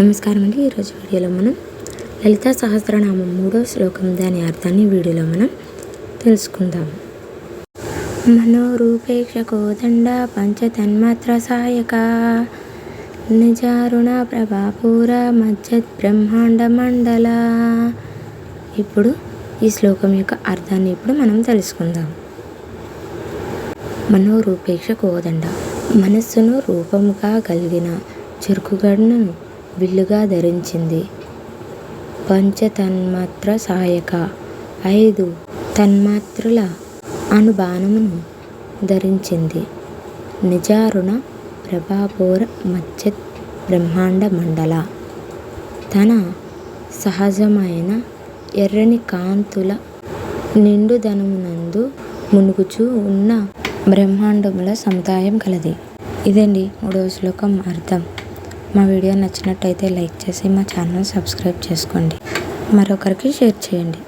నమస్కారం అండి. ఈరోజు వీడియోలో మనం లలిత సహస్రనామం మూడో శ్లోకం దాని అర్థాన్ని వీడియోలో మనం తెలుసుకుందాం. మనోరూపేక్ష కోదండ పంచతన్మాత్ర సహాయక నిజారుణ ప్రభాపూర మజ్జత్ బ్రహ్మాండ మండల. ఇప్పుడు ఈ శ్లోకం యొక్క అర్థాన్ని ఇప్పుడు మనం తెలుసుకుందాం. మనోరూపేక్ష కోదండ మనస్సును రూపముగా కలిగిన చురుకుగడను విల్లుగా ధరించింది. పంచతన్మాత్ర సహాయక ఐదు తన్మాత్రల అనుబాణమును ధరించింది. నిజారుణ ప్రభాపూర మత్స్య బ్రహ్మాండ మండల. తన సహజమైన ఎర్రని కాంతుల నిండుదనమునందు మునుగుచూ ఉన్న బ్రహ్మాండముల సముదాయం కలది. ఇదండి మూడవ శ్లోకం అర్థం. మా వీడియో నచ్చినట్టయితే లైక్ చేసి మా ఛానల్ సబ్స్క్రైబ్ చేసుకోండి. మరొకరికి షేర్ చేయండి.